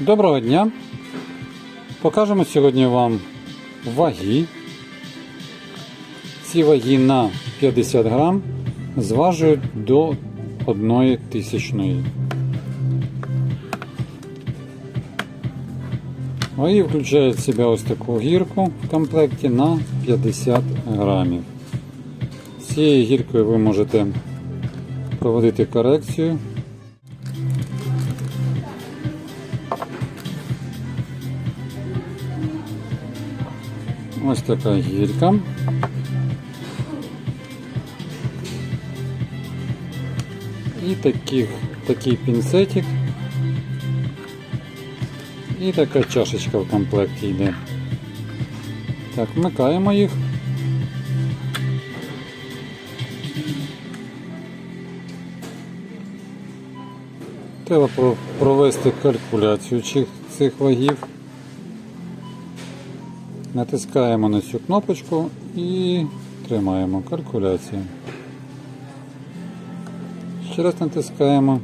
Доброго дня! Покажемо сьогодні вам ваги. Ці ваги на 50 грам зважують до 1 тисячної. Ваги включають в себе ось таку гірку в комплекті на 50 грамів. З цією гіркою ви можете проводити корекцію Ось така гірка. І таких, такий пінцетик. І така чашечка в комплекті йде. Так, вмикаємо їх. Треба провести калькуляцію цих- вагів. Натискаємо на цю кнопочку і тримаємо калькуляцію. Ще раз натискаємо,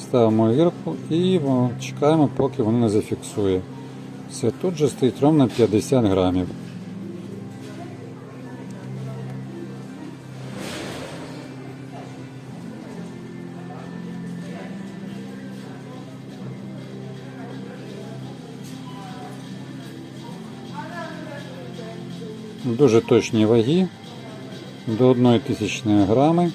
ставимо гірку і чекаємо, поки воно не зафіксує. Все, тут же стоїть ровно 50 грамів. Дуже точні ваги до 1 тисячної грами.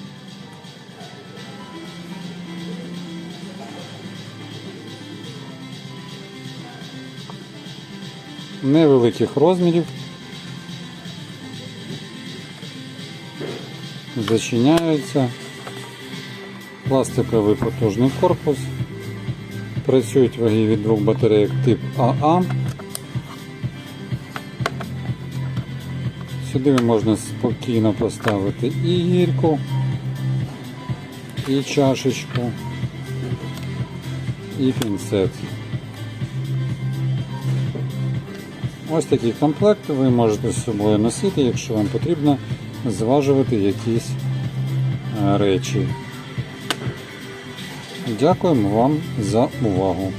Невеликих розмірів. Зачиняються. Пластиковий потужний корпус. Працюють ваги від двох батарейок тип АА. Сюди можна спокійно поставити і гірку, і чашечку, і пінцет. Ось такий комплект ви можете з собою носити, якщо вам потрібно зважувати якісь е, речі. Дякуємо вам за увагу.